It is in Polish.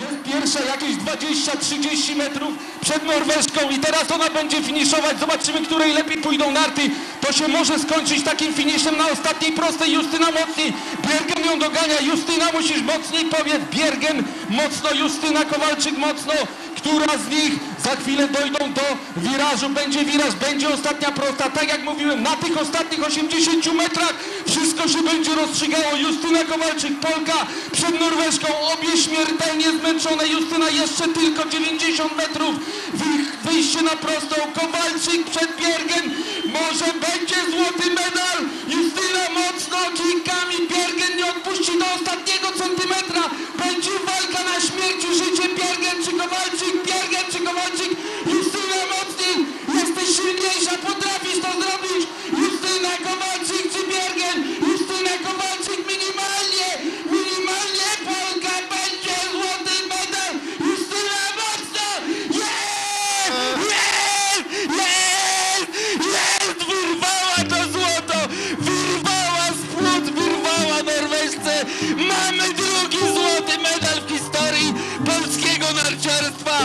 jest pierwsza jakieś 20-30 metrów przed Norweżką i teraz ona będzie finiszować. Zobaczymy, której lepiej pójdą narty. To się może skończyć takim finiszem na ostatniej prostej. Justyna mocniej. Biergen ją dogania. Justyna musisz mocniej powiedz. Biergen mocno. Justyna Kowalczyk mocno. Która z nich za chwilę dojdą do wirażu. Będzie wiraż, będzie ostatnia prosta. Tak jak mówiłem, na tych ostatnich 80 metrach wszystko się będzie rozstrzygało. Justyna Kowalczyk, Polka przed Norweżką. Obie śmiertelnie zmęczone. Justyna jeszcze tylko 90 metrów. Wy- Wyjście na prostą. Kowalczyk przed Biergen. Może będzie złoty medal. Justyna mocno kilkami. Biergen nie odpuści do ostatniego centymetra. Będzie Norweżce! Mamy drugi złoty medal w historii polskiego narciarstwa!